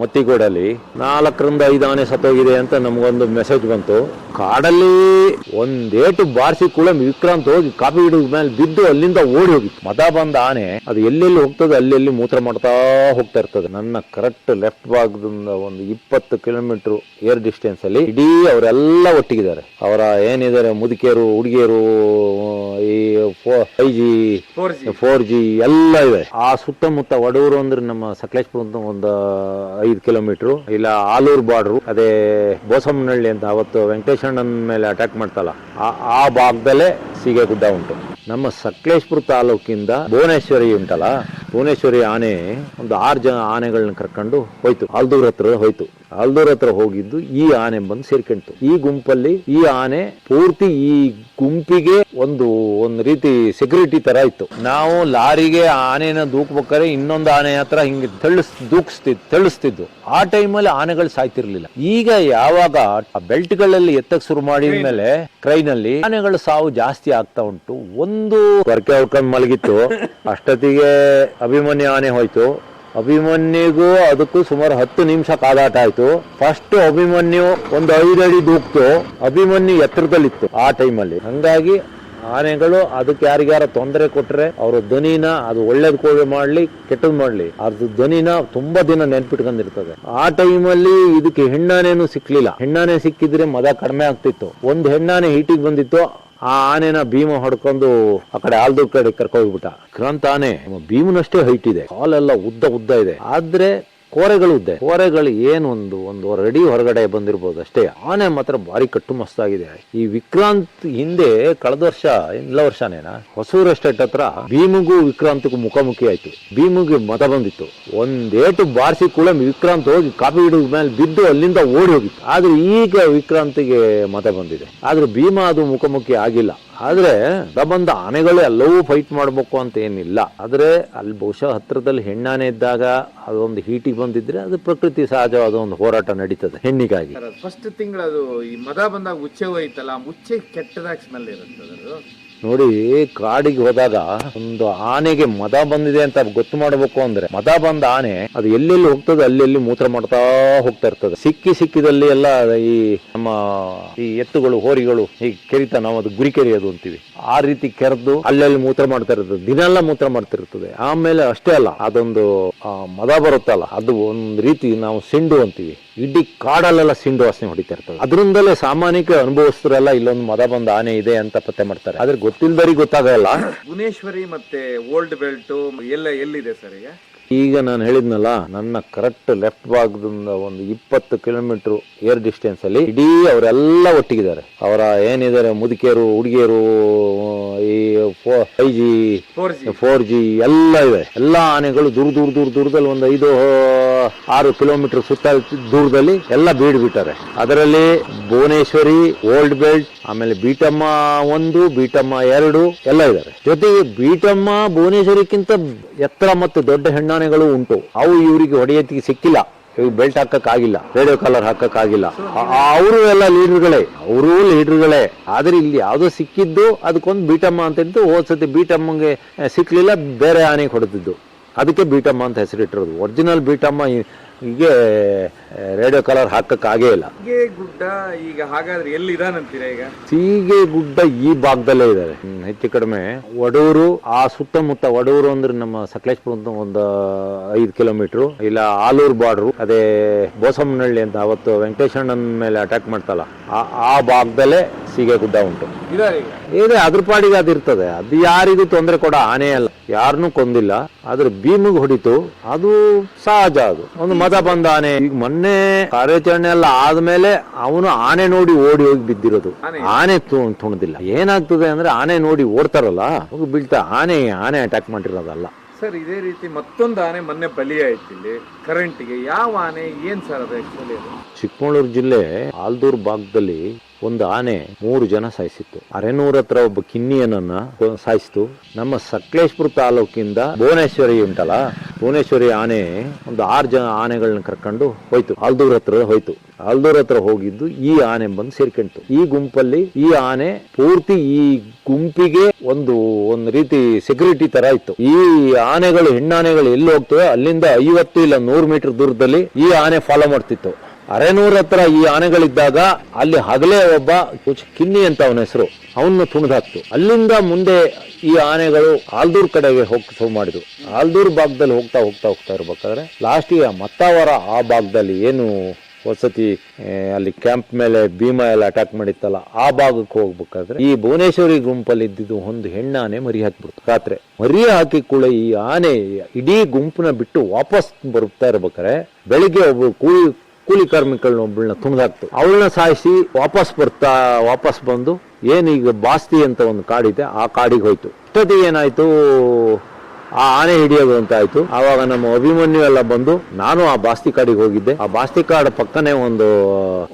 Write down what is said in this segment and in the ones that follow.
ಮತ್ತಿಗೋಡಲ್ಲಿ ನಾಲ್ಕರಿಂದ ಐದು ಆನೆ ಸತ್ತೋಗಿದೆ ಅಂತ ನಮಗೊಂದು ಮೆಸೇಜ್ ಬಂತು. ಕಾಡಲ್ಲಿ ಒಂದೇಟು ಬಾರಿಸಿ ಕೂಡ ವಿಕ್ರಾಂತ್ ಹೋಗಿ ಕಾಫಿ ಹಿಡಿದ ಮೇಲೆ ಬಿದ್ದು ಅಲ್ಲಿಂದ ಓಡಿ ಹೋಗಿತ್ತು. ಮದ ಬಂದ ಆನೆ ಅದು ಎಲ್ಲೆಲ್ಲಿ ಹೋಗ್ತದೆ ಅಲ್ಲೆಲ್ಲಿ ಮೂತ್ರ ಮಾಡ್ತಾ ಹೋಗ್ತಾ ಇರ್ತದೆ. ನನ್ನ ಕರೆಕ್ಟ್ ಲೆಫ್ಟ್ ಭಾಗದಿಂದ ಒಂದು ಇಪ್ಪತ್ತು ಕಿಲೋಮೀಟರ್ ಏರ್ ಡಿಸ್ಟೆನ್ಸ್ ಅಲ್ಲಿ ಇಡೀ ಅವರೆಲ್ಲ ಒಟ್ಟಿಗಿದ್ದಾರೆ. ಅವರ ಏನಿದ್ದಾರೆ ಮುದುಕಿಯರು ಹುಡುಗಿಯರು ಈ ಫೈವ್ ಜಿ ಫೋರ್ ಜಿ ಎಲ್ಲ ಇದೆ. ಆ ಸುತ್ತಮುತ್ತ ವಡೂರು ಅಂದ್ರೆ ನಮ್ಮ ಸಕಲೇಶ್ಪುರ ಒಂದು ಐದು ಕಿಲೋಮೀಟರ್. ಇಲ್ಲ, ಆಲೂರು ಬಾರ್ಡ್ರು ಅದೇ ಬೋಸಮ್ಮನಹಳ್ಳಿ ಅಂತ ಅವತ್ತು ವೆಂಕಟೇಶಣ್ಣನ ಮೇಲೆ ಅಟ್ಯಾಕ್ ಮಾಡ್ತಲ್ಲ, ಆ- ಭಾಗದಲ್ಲೇ ಸೀಗೆ ಗುಡ್ಡ ಉಂಟು. ನಮ್ಮ ಸಕಲೇಶ್ಪುರ ತಾಲೂಕಿಂದ ಭುವನೇಶ್ವರಿ ಉಂಟಲ್ಲ, ಭುವನೇಶ್ವರಿ ಆನೆ ಒಂದು ಆರು ಜನ ಆನೆಗಳನ್ನ ಕರ್ಕೊಂಡು ಹೋಯ್ತು. ಆಲ್ದೂರ್ ಹತ್ರ ಹೋಯ್ತು. ಆಲ್ದೂರ್ ಹತ್ರ ಹೋಗಿದ್ದು ಈ ಆನೆ ಬಂದು ಸೇರ್ಕೊಂತು ಈ ಗುಂಪಲ್ಲಿ ಈ ಆನೆ ಪೂರ್ತಿ ಈ ಗುಂಪಿಗೆ ಒಂದು ಒಂದು ರೀತಿ ಸೆಕ್ಯೂರಿಟಿ ತರ ಇತ್ತು. ನಾವು ಲಾರಿಗೆ ಆನೆನ ದೂಕ್ಬೇಕಾದ್ರೆ ಇನ್ನೊಂದು ಆನೆ ಹತ್ರ ಹಿಂಗೆ ತಳ್ಳಿಸ್ ದೂಕಿಸ್ತಿದ್ ತಳ್ಳಿಸ್ತಿದ್ದು ಆ ಟೈಮಲ್ಲಿ ಆನೆಗಳು ಸಾಯ್ತಿರ್ಲಿಲ್ಲ. ಈಗ ಯಾವಾಗ ಆ ಬೆಲ್ಟ್ಗಳಲ್ಲಿ ಎತ್ತಕ್ ಶುರು ಮಾಡಿದ ಮೇಲೆ ಕ್ರೈನಲ್ಲಿ ಆನೆಗಳು ಸಾವು ಜಾಸ್ತಿ ಆಗ್ತಾ ಉಂಟು. ಒಂದು ವರ್ಕೌಟ್ ಹೊಡ್ಕೊಂಡ್ ಮಲಗಿತ್ತು. ಅಷ್ಟೊತ್ತಿಗೆ ಅಭಿಮನ್ಯು ಆನೆ ಹೋಯ್ತು. ಅಭಿಮನ್ಯುಗೂ ಅದಕ್ಕೂ ಸುಮಾರು ಹತ್ತು ನಿಮಿಷ ಕಾದಾಟ ಆಯ್ತು ಫಸ್ಟ್ ಅಭಿಮನ್ಯು ಒಂದು ಐದು ಅಡಿ ದೂಕ್ತು. ಅಭಿಮನ್ಯು ಎತ್ತರದಲ್ಲಿತ್ತು ಆ ಟೈಮಲ್ಲಿ ಹಂಗಾಗಿ ಆನೆಗಳು ಅದಕ್ಕೆ ಯಾರಿಗಾರ ತೊಂದರೆ ಕೊಟ್ರೆ ಅವ್ರ ಧ್ವನಿನ ಅದು ಒಳ್ಳೇದ್ ಕೋವೆ ಮಾಡ್ಲಿ, ಕೆಟ್ಟದ್ ಮಾಡ್ಲಿ. ಅದ್ರ ಧ್ವನಿನ ತುಂಬಾ ದಿನ ನೆನ್ಪಿಟ್ಕೊಂಡಿರ್ತದೆ. ಆ ಟೈಮಲ್ಲಿ ಇದಕ್ಕೆ ಹೆಣ್ಣಾನೇನು ಸಿಕ್ಲಿಲ್ಲ. ಹೆಣ್ಣಾನೆ ಸಿಕ್ಕಿದ್ರೆ ಮದ ಕಡಿಮೆ ಆಗ್ತಿತ್ತು. ಒಂದು ಹೆಣ್ಣಾನೆ ಹೀಟಿಗೆ ಬಂದಿತ್ತು. ಆ ಆನೆನ ಭೀಮ ಹೊಡ್ಕೊಂಡು ಆ ಕಡೆ ಆಲ್ದು ಕಡೆ ಕರ್ಕೋಗ್ಬಿಟ್ಟ ಕ್ರಾಂತ ಆನೆ ಭೀಮನಷ್ಟೇ ಹೈಟ್ ಇದೆ. ಕಾಲೆಲ್ಲ ಉದ್ದ ಉದ್ದ ಇದೆ. ಆದ್ರೆ ಕೋರೆಗಳು ಇದ್ದೆ ಕೋರೆಗಳು ಏನೊಂದು ಒಂದು ರೆಡಿ ಹೊರಗಡೆ ಬಂದಿರ್ಬೋದು ಅಷ್ಟೇ. ಆನೆ ಮಾತ್ರ ಭಾರಿ ಕಟ್ಟು ಮಸ್ತಾಗಿದೆ. ಈ ವಿಕ್ರಾಂತ್ ಹಿಂದೆ ಕಳೆದ ವರ್ಷ ಎಲ್ಲ ವರ್ಷನೇನ, ಹೊಸೂರು ಎಸ್ಟೇಟ್ ಹತ್ರ ಭೀಮಿಗೂ ವಿಕ್ರಾಂತ್ಗೂ ಮುಖಾಮುಖಿ ಆಯ್ತು. ಭೀಮಿಗೆ ಮತ ಬಂದಿತ್ತು. ಒಂದೇಟು ಬಾರಿಸಿ ಕೂಡ ವಿಕ್ರಾಂತ್ ಹೋಗಿ ಕಾಫಿ ಹಿಡಿದ ಮೇಲೆ ಬಿದ್ದು ಅಲ್ಲಿಂದ ಓಡಿ ಹೋಗಿತ್ತು. ಆದ್ರೆ ಈಗ ವಿಕ್ರಾಂತ್ಗೆ ಮತ ಬಂದಿದೆ. ಆದ್ರೆ ಭೀಮ ಅದು ಮುಖಾಮುಖಿ ಆಗಿಲ್ಲ. ಆದ್ರೆ ಬಂದ ಆನೆಗಳು ಎಲ್ಲವೂ ಫೈಟ್ ಮಾಡಬೇಕು ಅಂತ ಏನಿಲ್ಲ. ಆದರೆ ಅಲ್ಲಿ ಬಹುಶಃ ಹತ್ರದಲ್ಲಿ ಹೆಣ್ಣಾನೆ ಇದ್ದಾಗ ಅದೊಂದು ಹೀಟಿಗೆ ಬಂದಿದ್ರೆ ಅದು ಪ್ರಕೃತಿ ಸಹಜವಾದ ಒಂದು ಹೋರಾಟ ನಡೀತದೆ ಹೆಣ್ಣಿಗಾಗಿ. ಫಸ್ಟ್ ತಿಂಗಳದು ಈ ಮದ ಬಂದಾಗ ಉಚ್ಚೆ ಹೋಯ್ತಲ್ಲ ಉಚ್ಚೆ ಕೆಟ್ಟದಾಗಿ ಸ್ಮೆಲ್ ಇರುತ್ತೆ ಅದು. ನೋಡಿ, ಕಾಡಿಗೆ ಹೋದಾಗ ಒಂದು ಆನೆಗೆ ಮದ ಬಂದಿದೆ ಅಂತ ಗೊತ್ತು ಮಾಡಬೇಕು ಅಂದ್ರೆ, ಮದ ಬಂದ ಆನೆ ಅದು ಎಲ್ಲೆಲ್ಲಿ ಹೋಗ್ತದೆ, ಅಲ್ಲೆಲ್ಲಿ ಮೂತ್ರ ಮಾಡ್ತಾ ಹೋಗ್ತಾ ಇರ್ತದೆ. ಸಿಕ್ಕಿ ಸಿಕ್ಕಿದಲ್ಲಿ ಎಲ್ಲ ಈ ನಮ್ಮ ಈ ಎತ್ತುಗಳು, ಹೋರಿಗಳು ಈ ಕೆರಿತ ನಾವು ಅದು ಗುರಿ ಕೆರೆಯೋದು ಅಂತೀವಿ. ಆ ರೀತಿ ಕೆರೆದು ಅಲ್ಲೆಲ್ಲಿ ಮೂತ್ರ ಮಾಡ್ತಾ ಇರ್ತದೆ, ದಿನೆಲ್ಲ ಮೂತ್ರ ಮಾಡ್ತಿರ್ತದೆ ಆಮೇಲೆ ಅಷ್ಟೇ ಅಲ್ಲ, ಅದೊಂದು ಮದ ಬರುತ್ತಲ್ಲ, ಅದು ಒಂದು ರೀತಿ ನಾವು ಸಿಂಡು ಅಂತೀವಿ. ಇಡೀ ಕಾಡಲ್ಲೆಲ್ಲ ಸಿಂಡು ವಾಸನೆ ಹೊಡಿತಾ ಇರ್ತದೆ. ಅದರಿಂದಲೇ ಸಾಮಾನ್ಯಕ್ಕೆ ಅನುಭವಿಸ್ತರೆಲ್ಲ ಇಲ್ಲೊಂದು ಮದ ಬಂದ ಆನೆ ಇದೆ ಅಂತ ಪತ್ತೆ ಮಾಡ್ತಾರೆ. ಆದ್ರೆ ಗೊತ್ತಿಲ್ದವ್ರಿಗೆ ಗೊತ್ತಾಗಲ್ಲ. ಭುವನೇಶ್ವರಿ ಮತ್ತೆ ಓಲ್ಡ್ ಬೆಲ್ಟ್ ಎಲ್ಲ ಎಲ್ಲಿದೆ ಸರ್ ಈಗ? ಈಗ ನಾನು ಹೇಳಿದ್ನಲ್ಲ ನನ್ನ ಕರೆಕ್ಟ್ ಲೆಫ್ಟ್ ಭಾಗದಿಂದ ಒಂದು ಇಪ್ಪತ್ತು ಕಿಲೋಮೀಟರ್ ಏರ್ ಡಿಸ್ಟೆನ್ಸ್ ಅಲ್ಲಿ ಇಡೀ ಅವರೆಲ್ಲ ಒಟ್ಟಿಗಿದ್ದಾರೆ. ಅವರ ಏನಿದ್ದಾರೆ ಮುದುಕಿಯರು ಹುಡುಗಿಯರು ಈ ಫೈವ್ ಜಿ ಫೋರ್ ಜಿ ಎಲ್ಲ ಇದೆ. ಎಲ್ಲ ಆನೆಗಳು ದೂರ ದೂರ ದೂರ ದೂರದಲ್ಲಿ ಒಂದು ಐದು ಆರು ಕಿಲೋಮೀಟರ್ ಸುತ್ತ ದೂರದಲ್ಲಿ ಎಲ್ಲ ಬೀಡ್ ಬಿಟ್ಟಾರೆ ಅದರಲ್ಲಿ ಭುವನೇಶ್ವರಿ ಓಲ್ಡ್ ಬೆಲ್ಟ್ ಆಮೇಲೆ ಬೀಟಮ್ಮ ಒಂದು ಬೀಟಮ್ಮ ಎರಡು ಎಲ್ಲ ಇದ್ದಾರೆ. ಜೊತೆಗೆ ಬೀಟಮ್ಮ ಭುವನೇಶ್ವರಿಕ್ಕಿಂತ ಎತ್ತರ ಮತ್ತು ದೊಡ್ಡ ಹೆಣ್ಣಾನೆಗಳು ಉಂಟು. ಅವು ಇವರಿಗೆ ಒಡೆಯತ್ತಿಗೆ ಸಿಕ್ಕಿಲ್ಲ. ಇವ್ರಿಗೆ ಬೆಲ್ಟ್ ಹಾಕಕ್ಕಾಗಿಲ್ಲ. ರೇಡಿಯೋ ಕಾಲರ್ ಹಾಕಕ್ಕಾಗಿಲ್ಲ. ಅವರು ಎಲ್ಲ ಲೀಡರ್ಗಳೇ ಅವರು ಲೀಡರ್ಗಳೇ ಆದ್ರೆ ಇಲ್ಲಿ ಯಾವುದೋ ಸಿಕ್ಕಿದ್ದು ಅದಕ್ಕೊಂದು ಬೀಟಮ್ಮ ಅಂತ ಇದ್ದು ಹೋದ್ಸತಿ ಬೀಟಮ್ಮಗೆ ಸಿಕ್ಲಿಲ್ಲ. ಬೇರೆ ಆನೆಗೆ ಹೊಡೆದಿದ್ದು ಅದಕ್ಕೆ ಬೀಟಮ್ಮ ಅಂತ ಹೆಸರಿಟ್ಟಿರೋದು. ಒರಿಜಿನಲ್ ಬೀಟಮ್ಮ ಹೀಗೆ ರೇಡಿಯೋ ಕಲರ್ ಹಾಕಕ್ ಆಗೇ ಇಲ್ಲ. ಹೀಗೆ ಗುಡ್ಡ ಈಗ ಹಾಗಾದ್ರೆ ಎಲ್ಲಿ ಇದಾನಂತೀರಾ ಈಗ? ಸೀಗೆ ಗುಡ್ಡ ಈ ಭಾಗದಲ್ಲೇ ಇದ್ದಾರೆ ಹ್ಮ್, ಹೆಚ್ಚು ಕಡಿಮೆ. ಒಡೂರು ಆ ಸುತ್ತಮುತ್ತ ಒಡೂರು ಅಂದ್ರೆ ನಮ್ಮ ಸಕಲೇಶ್ಪುರ ಅಂತ ಒಂದು ಐದು ಕಿಲೋಮೀಟರ್. ಇಲ್ಲ ಆಲೂರು ಬಾರ್ಡ್ರು. ಅದೇ ಬೋಸಮ್ಮನಹಳ್ಳಿ ಅಂತ ಅವತ್ತು ವೆಂಕಟೇಶಣ್ಣನ ಮೇಲೆ ಅಟ್ಯಾಕ್ ಮಾಡ್ತಲ್ಲ ಆ- ಆ ಭಾಗದಲ್ಲೇ ಸೀಗೆ ಗುಡ್ಡ ಉಂಟು. ಇದಾರೆ ಈಗ? ಇದೆ ಅದ್ರ ಪಾಡಿಗೆ ಅದಿರ್ತದೆ ಅದು ಯಾರಿಗೂ ತೊಂದರೆ ಕೊಡ ಆನೆ ಅಲ್ಲ. ಯಾರನ್ನೂ ಕೊಂದಿಲ್ಲ. ಆದ್ರೆ ಭೀಮಿಗೆ ಹೊಡಿತು. ಅದು ಸಹಜ ಅದು. ಒಂದು ಮದ ಬಂದ ಆನೆ. ಈಗ ಮೊನ್ನೆ ಕಾರ್ಯಾಚರಣೆ ಎಲ್ಲ ಆದ್ಮೇಲೆ ಅವನು ಆನೆ ನೋಡಿ ಓಡಿ ಹೋಗಿ ಬಿದ್ದಿರೋದು. ಆನೆ? ತುಣದಿಲ್ಲ. ಏನಾಗ್ತದೆ ಅಂದ್ರೆ ಆನೆ ನೋಡಿ ಓಡ್ತಾರಲ್ಲ ಹೋಗಿ ಬೀಳ್ತಾ ಆನೆ ಆನೆ ಅಟ್ಯಾಕ್ ಮಾಡಿರೋದಲ್ಲ. ಸರ್ ಇದೇ ರೀತಿ ಮತ್ತೊಂದು ಆನೆ ಮೊನ್ನೆ ಬಲಿ ಆಯ್ತು ಇಲ್ಲಿ ಕರೆಂಟ್ಗೆ ಯಾವ ಆನೆ ಏನ್ ಸರ್ ಅದು ಆಕ್ಚುಲಿ ಅದು? ಚಿಕ್ಕಮಗಳೂರು ಜಿಲ್ಲೆ ಆಲ್ದೂರ್ ಭಾಗದಲ್ಲಿ ಒಂದು ಆನೆ ಮೂರು ಜನ ಸಾಯಿಸಿತ್ತು. ಅರೆನೂರ ಹತ್ರ ಒಬ್ಬ ಕಿನ್ನಿಯನನ್ನ ಸಾಯಿಸಿತು. ನಮ್ಮ ಸಕಲೇಶ್ಪುರ ತಾಲೂಕಿಂದ ಭುವನೇಶ್ವರಿ ಉಂಟಲ್ಲ, ಭುವನೇಶ್ವರಿ ಆನೆ ಒಂದು ಆರು ಜನ ಆನೆಗಳನ್ನ ಕರ್ಕೊಂಡು ಹೋಯ್ತು. ಆಲ್ದೂರ್ ಹತ್ರ ಹೋಯ್ತು. ಆಲ್ದೂರ್ ಹತ್ರ ಹೋಗಿದ್ದು ಈ ಆನೆ ಬಂದು ಸೇರ್ಕೊಂಡು ಈ ಗುಂಪಲ್ಲಿ ಈ ಆನೆ ಪೂರ್ತಿ ಈ ಗುಂಪಿಗೆ ಒಂದು ಒಂದು ರೀತಿ ಸೆಕ್ಯೂರಿಟಿ ತರ ಇತ್ತು. ಈ ಆನೆಗಳು, ಹೆಣ್ಣಾನೆಗಳು ಎಲ್ಲಿ ಹೋಗ್ತವೆ ಅಲ್ಲಿಂದ ಐವತ್ತು ಇಲ್ಲ ನೂರು ಮೀಟರ್ ದೂರದಲ್ಲಿ ಈ ಆನೆ ಫಾಲೋ ಮಾಡ್ತಿತ್ತು. ಅರೆನೂರ ಹತ್ರ ಈ ಆನೆಗಳಿದ್ದಾಗ ಅಲ್ಲಿ ಹಗಲೇ ಒಬ್ಬ ಕಿನ್ನಿ ಅಂತ ಅವನ ಹೆಸರು. ಅವನ್ನ ತುಣಿದಾಕ್ತು ಅಲ್ಲಿಂದ ಮುಂದೆ ಈ ಆನೆಗಳು ಆಲ್ದೂರ್ ಕಡೆಗೆ ಹೋಗ್ ಶುರು ಮಾಡಿದ್ರು. ಆಲ್ದೂರ್ ಭಾಗದಲ್ಲಿ ಹೋಗ್ತಾ ಹೋಗ್ತಾ ಹೋಗ್ತಾ ಇರ್ಬೇಕಾದ್ರೆ ಲಾಸ್ಟಿಗೆ ಮತ್ತಾವರ ಆ ಭಾಗದಲ್ಲಿ ಏನು ವಸತಿ ಅಲ್ಲಿ ಕ್ಯಾಂಪ್ ಮೇಲೆ ಭೀಮಾ ಎಲ್ಲ ಅಟ್ಯಾಕ್ ಮಾಡಿತ್ತಲ್ಲ, ಆ ಭಾಗಕ್ಕೆ ಹೋಗ್ಬೇಕಾದ್ರೆ ಈ ಭುವನೇಶ್ವರಿ ಗುಂಪಲ್ಲಿ ಇದ್ದಿದ್ದು ಒಂದು ಹೆಣ್ಣಾನೆ ಮರಿ ಹಾಕ್ಬಿಡ್ತು ರಾತ್ರಿ ಮರಿ ಹಾಕಿ ಕೂಡ ಈ ಆನೆ ಇಡೀ ಗುಂಪನ್ನ ಬಿಟ್ಟು ವಾಪಸ್ ಬರುತ್ತಾ ಇರ್ಬೇಕಾದ್ರೆ ಬೆಳಿಗ್ಗೆ ಒಬ್ಬ ಕೂಲಿ ಕೂಲಿ ಕಾರ್ಮಿಕಳನ್ನ ಒಬ್ಬಳನ್ನ ತುಣಿದಾಕ್ತು ಅವಳನ್ನ ಸಾಯಿಸಿ ವಾಪಸ್ ಬರ್ತಾ, ವಾಪಸ್ ಬಂದು ಏನೀಗ ಬಾಸ್ತಿ ಅಂತ ಒಂದು ಕಾಡಿದೆ, ಆ ಕಾಡಿಗೆ ಹೋಯ್ತು. ಇಷ್ಟೊತ್ತಿಗೆ ಏನಾಯ್ತು, ಆ ಆನೆ ಹಿಡಿಯೋದು ಅಂತ ಆಯ್ತು ಆವಾಗ ನಮ್ಮ ಅಭಿಮನ್ಯು ಎಲ್ಲ ಬಂದು, ನಾನು ಆ ಬಾಸ್ತಿ ಕಾಡಿಗೆ ಹೋಗಿದ್ದೆ. ಆ ಬಾಸ್ತಿ ಕಾಡ ಪಕ್ಕನೆ ಒಂದು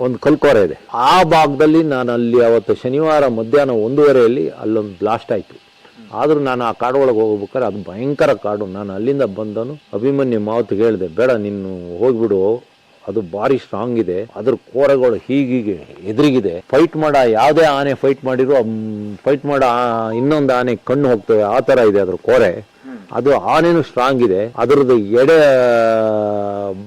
ಒಂದು ಕಲ್ಕೋರೆ ಇದೆ. ಆ ಭಾಗದಲ್ಲಿ ನಾನು ಅಲ್ಲಿ ಅವತ್ತು ಶನಿವಾರ ಮಧ್ಯಾಹ್ನ ಒಂದೂವರೆಯಲ್ಲಿ ಅಲ್ಲೊಂದು ಬ್ಲಾಸ್ಟ್ ಆಯ್ತು. ಆದರೂ ನಾನು ಆ ಕಾಡು ಒಳಗೆ ಹೋಗ್ಬೇಕಾದ್ರೆ ಅದು ಭಯಂಕರ ಕಾಡು. ನಾನು ಅಲ್ಲಿಂದ ಬಂದನು. ಅಭಿಮನ್ಯು ಮಾತು ಹೇಳಿದೆ, ಬೇಡ, ನೀನು ಹೋಗ್ಬಿಡು. ಅದು ಭಾರಿ ಸ್ಟ್ರಾಂಗ್ ಇದೆ. ಅದ್ರ ಕೋರೆಗಳು ಹೀಗೀಗೆ ಎದುರಿಗಿದೆ. ಫೈಟ್ ಮಾಡ ಯಾವುದೇ ಆನೆ ಫೈಟ್ ಮಾಡಿರೋ ಫೈಟ್ ಮಾಡ ಇನ್ನೊಂದು ಆನೆ ಕಣ್ಣು ಹೋಗ್ತವೆ. ಆ ಥರ ಇದೆ ಅದ್ರ ಕೋರೆ. ಅದು ಆನೆನು ಸ್ಟ್ರಾಂಗ್ ಇದೆ. ಅದರದ್ದು ಎಡೆ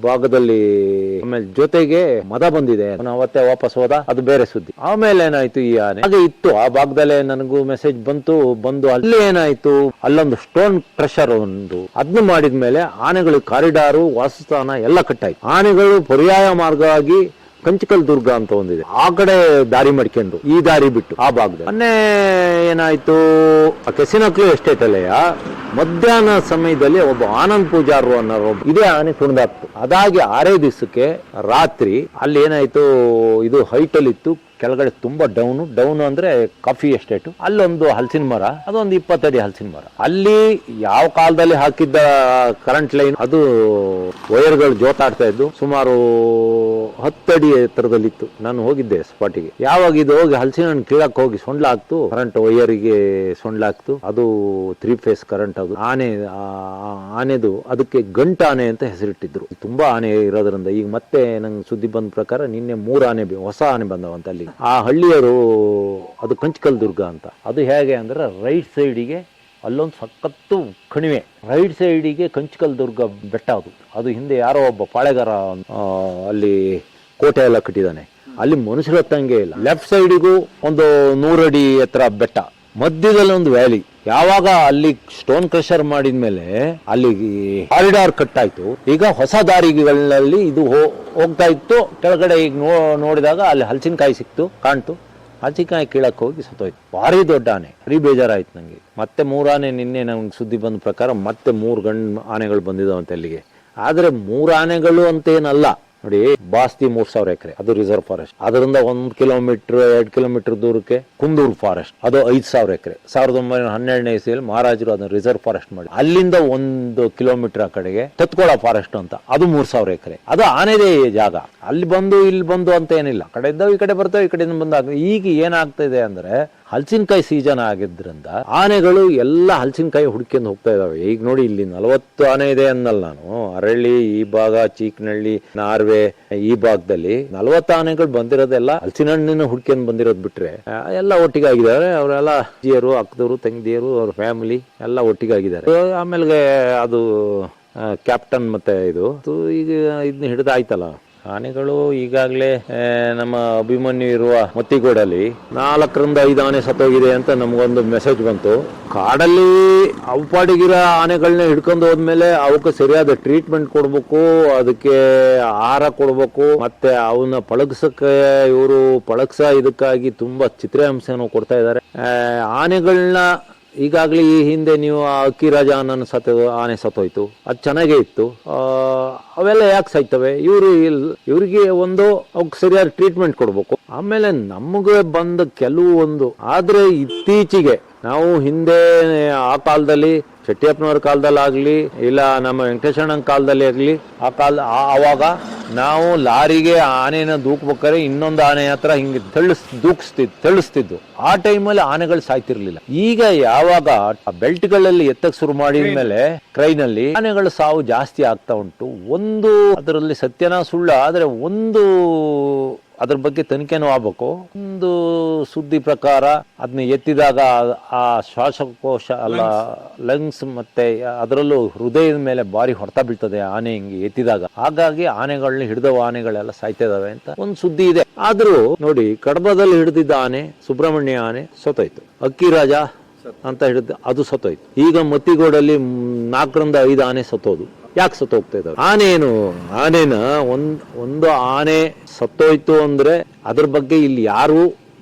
ಭಾಗದಲ್ಲಿ ಆಮೇಲೆ ಜೊತೆಗೆ ಮದ ಬಂದಿದೆ. ಅವತ್ತೆ ವಾಪಸ್ ಹೋದ. ಅದು ಬೇರೆ ಸುದ್ದಿ. ಆಮೇಲೆ ಏನಾಯ್ತು ಈ ಆನೆ? ಹಾಗೆ ಇತ್ತು. ಆ ಭಾಗದಲ್ಲೇ ನನಗೂ ಮೆಸೇಜ್ ಬಂತು, ಬಂದು ಅಲ್ಲಿ ಏನಾಯ್ತು? ಅಲ್ಲೊಂದು ಸ್ಟೋನ್ ಕ್ರಷರ್ ಒಂದು. ಅದನ್ನ ಮಾಡಿದ್ಮೇಲೆ ಆನೆಗಳು ಕಾರಿಡಾರು, ವಾಸಸ್ಥಾನ ಎಲ್ಲ ಕಟ್ಟಾಯ್ತು. ಆನೆಗಳು ಪರ್ಯಾಯ ಮಾರ್ಗವಾಗಿ ಕಂಚಿಕಲ್ ದುರ್ಗ ಅಂತ ಒಂದಿದೆ. ಆ ಕಡೆ ದಾರಿ ಮಾಡ್ಕೊಂಡು ಈ ದಾರಿ ಬಿಟ್ಟು ಆ ಭಾಗದಲ್ಲಿ. ಮೊನ್ನೆ ಏನಾಯ್ತು? ಕೆಸಿನಕ್ಲು ಎಸ್ಟೇಟ್ ಅಲ್ಲಿಯ ಮಧ್ಯಾಹ್ನ ಸಮಯದಲ್ಲಿ ಒಬ್ಬ ಆನಂದ್ ಪೂಜಾರು ಅನ್ನೋ ಒಬ್ಬ ಇದೇ ಆನೆ ಕುಣಿದಾಕ್ತು ಅದಾಗಿ ಆರೇ ದಿವಸಕ್ಕೆ ರಾತ್ರಿ ಅಲ್ಲಿ ಏನಾಯ್ತು? ಇದು ಹೈಟ್ ಅಲ್ಲಿ ಇತ್ತು ಕೆಳಗಡೆ ತುಂಬ ಡೌನು ಡೌನು ಅಂದ್ರೆ ಕಾಫಿ ಎಸ್ಟೇಟು ಅಲ್ಲೊಂದು ಹಲಸಿನ ಮರ, ಅದೊಂದು ಇಪ್ಪತ್ತಡಿ ಹಲಸಿನ ಮರ. ಅಲ್ಲಿ ಯಾವ ಕಾಲದಲ್ಲಿ ಹಾಕಿದ್ದ ಕರೆಂಟ್ ಲೈನ್ ಅದು ವೈರ್ಗಳು ಜೋತಾಡ್ತಾ ಇದ್ದು ಸುಮಾರು ಹತ್ತಡಿ ಎತ್ತರದಲ್ಲಿತ್ತು. ನಾನು ಹೋಗಿದ್ದೆ ಸ್ಪಾಟಿಗೆ ಯಾವಾಗ ಇದು ಹೋಗಿ ಹಲಸಿನ ಹಣ್ಣು ಕೀಳಕ್ ಹೋಗಿ ಸೊಂಡ್ಲ ಕರೆಂಟ್ ವೈಯರಿಗೆ ಸೊಂಡ್ಲಾಕ್ತು ಅದು ತ್ರೀ ಫೇಸ್ ಕರೆಂಟ್ ಅದು. ಆನೆ ಆನೆದು ಅದಕ್ಕೆ ಗಂಟ ಆನೆ ಅಂತ ಹೆಸರಿಟ್ಟಿದ್ರು. ತುಂಬಾ ಆನೆ ಇರೋದ್ರಿಂದ ಈಗ ಮತ್ತೆ ನಂಗೆ ಸುದ್ದಿ ಬಂದ ಪ್ರಕಾರ ನಿನ್ನೆ ಮೂರು ಆನೆ ಹೊಸ ಆನೆ ಬಂದವಂತ ಅಲ್ಲಿ. ಆ ಹಳ್ಳಿಯರು ಅದು ಕಂಚಕಲ್ ದುರ್ಗ ಅಂತ. ಅದು ಹೇಗೆ ಅಂದ್ರೆ ರೈಟ್ ಸೈಡಿಗೆ ಅಲ್ಲೊಂದು ಸಖತ್ತು ಕಣಿವೆ. ರೈಟ್ ಸೈಡಿಗೆ ಕಂಚಕಲ್ ದುರ್ಗ ಬೆಟ್ಟ ಅದು. ಅದು ಹಿಂದೆ ಯಾರೋ ಒಬ್ಬ ಪಾಳೆಗಾರ ಅಲ್ಲಿ ಕೋಟೆ ಎಲ್ಲ ಕಟ್ಟಿದ್ದಾನೆ ಅಲ್ಲಿ ಮನುಷ್ಯರ ಹತ್ತಂಗೆ ಇಲ್ಲ. ಲೆಫ್ಟ್ ಸೈಡಿಗೂ ಒಂದು ನೂರಡಿ ಎತ್ತರ ಬೆಟ್ಟ. ಮಧ್ಯದಲ್ಲಿ ಒಂದು ವ್ಯಾಲಿ. ಯಾವಾಗ ಅಲ್ಲಿ ಸ್ಟೋನ್ ಕ್ರಷರ್ ಮಾಡಿದ ಮೇಲೆ ಅಲ್ಲಿ ಕಾರಿಡಾರ್ ಕಟ್ ಆಯ್ತು ಈಗ ಹೊಸ ದಾರಿಗಳಲ್ಲಿ ಇದು ಹೋಗ್ತಾ ಇತ್ತು. ಕೆಳಗಡೆ ಈಗ ನೋಡಿದಾಗ ಅಲ್ಲಿ ಹಲಸಿನಕಾಯಿ ಸಿಕ್ತು, ಕಾಣ್ತು. ಹಲಸಿನಕಾಯಿ ಕೀಳಕ್ ಹೋಗಿ ಸತ್ತೋಯ್ತು. ಭಾರಿ ದೊಡ್ಡ ಆನೆ ಭಾರಿ ಬೇಜಾರಾಯ್ತು ನಂಗೆ. ಮತ್ತೆ ಮೂರು ಆನೆ ನಿನ್ನೆ ನಮ್ಗೆ ಸುದ್ದಿ ಬಂದ ಪ್ರಕಾರ ಮತ್ತೆ ಮೂರು ಗಂಡು ಆನೆಗಳು ಬಂದಿದ್ದಾವಂತೆ ಅಲ್ಲಿಗೆ. ಆದರೆ ಮೂರು ಆನೆಗಳು ಅಂತ ಏನಲ್ಲ ನೋಡಿ ಬಾಸ್ತಿ ಮೂರ್ ಸಾವಿರ ಎಕರೆ. ಅದು ರಿಸರ್ವ್ ಫಾರೆಸ್ಟ್ ಅದರಿಂದ ಒಂದ್ ಕಿಲೋಮೀಟರ್ ಎರಡ್ ಕಿಲೋಮೀಟರ್ ದೂರಕ್ಕೆ ಕುಂದೂರು ಫಾರೆಸ್ಟ್ ಅದು ಐದ್ ಸಾವಿರ ಎಕರೆ. ಸಾವಿರದ ಒಂಬೈನೂರ ಹನ್ನೆರಡನೇ ಇಸಿಯಲ್ಲಿ ಮಹಾರಾಜರು ಅದನ್ನ ರಿಸರ್ವ್ ಫಾರೆಸ್ಟ್ ಮಾಡಿ ಅಲ್ಲಿಂದ ಒಂದು ಕಿಲೋಮೀಟರ್ ಆ ಕಡೆಗೆ ತತ್ಕೊಳ ಫಾರೆಸ್ಟ್ ಅಂತ. ಅದು ಮೂರ್ ಸಾವಿರ ಎಕರೆ. ಅದು ಆನೆದೇ ಜಾಗ. ಅಲ್ಲಿ ಬಂದು, ಇಲ್ಲಿ ಬಂದು ಅಂತ ಏನಿಲ್ಲ. ಕಡೆ ಇದ್ದಾವ ಈ ಕಡೆ ಬರ್ತಾವೆ, ಈ ಕಡೆಯಿಂದ ಬಂದಾಗ ಈಗ ಏನಾಗ್ತಾ ಇದೆ ಅಂದ್ರೆ ಹಲಸಿನಕಾಯಿ ಸೀಸನ್ ಆಗಿದ್ರಿಂದ ಆನೆಗಳು ಎಲ್ಲ ಹಲಸಿನಕಾಯಿ ಹುಡ್ಕೊಂಡು ಹೋಗ್ತಾ ಇದಾವೆ. ಈಗ ನೋಡಿ ಇಲ್ಲಿ ನಲವತ್ತು ಆನೆ ಇದೆ ಅನ್ನಲ್ಲ ನಾನು. ಅರಳ್ಳಿ, ಈ ಭಾಗ ಚೀಕ್ನಹಳ್ಳಿ ನಾರ್ವೆ, ಈ ಭಾಗದಲ್ಲಿ ನಲವತ್ತು ಆನೆಗಳು ಬಂದಿರೋದೆಲ್ಲ ಹಲಸಿನ ಹಣ್ಣಿನ ಹುಡ್ಕೊಂಡು ಬಂದಿರೋದು ಬಿಟ್ರೆ ಎಲ್ಲ ಒಟ್ಟಿಗೆ ಆಗಿದ್ದಾರೆ. ಅವರೆಲ್ಲ ಅಜ್ಜಿಯರು, ಅಕ್ಕದವರು ತಂಗಿದಿಯರು ಅವ್ರ ಫ್ಯಾಮಿಲಿ ಎಲ್ಲ ಒಟ್ಟಿಗೆ ಆಗಿದ್ದಾರೆ. ಆಮೇಲೆ ಅದು ಕ್ಯಾಪ್ಟನ್ ಮತ್ತೆ ಇದು. ಈಗ ಇದನ್ನ ಹಿಡಿದು ಆಯ್ತಲ್ಲ. ಆನೆಗಳು ಈಗಾಗಲೇ ನಮ್ಮ ಅಭಿಮನ್ಯು ಇರುವ ಮತ್ತಿಗೋಡಲ್ಲಿ ನಾಲ್ಕರಿಂದ ಐದು ಆನೆ ಸತ್ತೋಗಿದೆ ಅಂತ ನಮಗೊಂದು ಮೆಸೇಜ್ ಬಂತು. ಕಾಡಲ್ಲಿ ಅವಪಾಡಿಗಿರ ಆನೆಗಳನ್ನ ಹಿಡ್ಕೊಂಡು ಹೋದ್ಮೇಲೆ ಅವಕ್ಕೆ ಸರಿಯಾದ ಟ್ರೀಟ್ಮೆಂಟ್ ಕೊಡ್ಬೇಕು, ಅದಕ್ಕೆ ಆಹಾರ ಕೊಡ್ಬೇಕು, ಮತ್ತೆ ಅವನ್ನ ಪಳಗ್ಸಕ್ಕೆ ಇವರು ಪಳಗ್ಸ ಇದಕ್ಕಾಗಿ ತುಂಬಾ ಚಿತ್ರಹಿಂಸೆಯನ್ನು ಕೊಡ್ತಾ ಇದ್ದಾರೆ. ಆನೆಗಳನ್ನ ಈಗಾಗಲೇ ಈ ಹಿಂದೆ ನೀವು ಆ ಅಕ್ಕಿ ರಾಜ ನನ್ನ ಸತ ಆನೆ ಸತ್ತೋಯ್ತು ಅದು ಚೆನ್ನಾಗೇ ಇತ್ತು. ಅವೆಲ್ಲ ಯಾಕೆ ಸಾಯ್ತವೆ? ಇವರು ಇವರಿಗೆ ಒಂದು ಅವಕ್ಕೆ ಸರಿಯಾದ ಟ್ರೀಟ್ಮೆಂಟ್ ಕೊಡ್ಬೇಕು. ಆಮೇಲೆ ನಮಗೆ ಬಂದ ಕೆಲವು ಒಂದು. ಆದರೆ ಇತ್ತೀಚೆಗೆ ನಾವು ಹಿಂದೆ, ಆ ಕಾಲದಲ್ಲಿ ಶೆಟ್ಟಿಯಪ್ಪನವ್ರ ಕಾಲದಲ್ಲಾಗಲಿ, ಇಲ್ಲ ನಮ್ಮ ವೆಂಕಟೇಶಣ್ಣನ ಕಾಲದಲ್ಲಿ ಆಗಲಿ ಆ ಕಾಲ ಆವಾಗ ನಾವು ಲಾರಿಗೆ ಆನೆನ ದೂಕ್ಬೇಕಾದ್ರೆ ಇನ್ನೊಂದು ಆನೆ ಹತ್ರ ಹಿಂಗೆ ತಳ್ಳಿಸ್ ದೂಕ್ಸ್ತಿದ್ ತಳ್ಳಿಸ್ತಿದ್ದು ಆ ಟೈಮಲ್ಲಿ ಆನೆಗಳು ಸಾಯ್ತಿರ್ಲಿಲ್ಲ. ಈಗ ಯಾವಾಗ ಆ ಬೆಲ್ಟ್ಗಳಲ್ಲಿ ಎತ್ತಕ್ ಶುರು ಮಾಡಿದ ಮೇಲೆ ಟ್ರೈನಲ್ಲಿ ಆನೆಗಳ ಸಾವು ಜಾಸ್ತಿ ಆಗ್ತಾ ಉಂಟು. ಒಂದು, ಅದರಲ್ಲಿ ಸತ್ಯನ ಸುಳ್ಳ, ಆದರೆ ಒಂದು ಅದ್ರ ಬಗ್ಗೆ ತನಿಖೆನೂ ಆಗ್ಬೇಕು. ಒಂದು ಸುದ್ದಿ ಪ್ರಕಾರ ಅದನ್ನ ಎತ್ತಿದಾಗ ಆ ಶ್ವಾಸಕೋಶ ಅಲ್ಲ, ಲಂಗ್ಸ್ ಮತ್ತೆ ಅದರಲ್ಲೂ ಹೃದಯದ ಮೇಲೆ ಭಾರಿ ಹೊಡೆತ ಬೀಳ್ತದೆ ಆನೆ ಹಿಂಗೆ ಎತ್ತಿದಾಗ. ಹಾಗಾಗಿ ಆನೆಗಳನ್ನ ಹಿಡಿದವ ಆನೆಗಳೆಲ್ಲ ಸಾಯ್ತಿದಾವೆ ಅಂತ ಒಂದು ಸುದ್ದಿ ಇದೆ. ಆದ್ರೂ ನೋಡಿ, ಕಡಬದಲ್ಲಿ ಹಿಡಿದಿದ್ದ ಆನೆ, ಸುಬ್ರಹ್ಮಣ್ಯ ಆನೆ ಸೊತೋಯ್ತು ಅಕ್ಕಿ ರಾಜ ಅಂತ ಹಿಡಿದ ಅದು ಸತ್ತೋಯ್ತು. ಈಗ ಮತ್ತಿಗೋಡಲ್ಲಿ ನಾಲ್ಕರಿಂದ ಐದು ಆನೆ ಸತ್ತೋದು. ಯಾಕೆ ಸತ್ತು ಹೋಗ್ತಾ ಆನೆ ಏನು ಆನೆನ ಒಂದ್ ಒಂದು ಆನೆ ಸತ್ತೋಯ್ತು ಅಂದ್ರೆ ಅದ್ರ ಬಗ್ಗೆ ಇಲ್ಲಿ ಯಾರು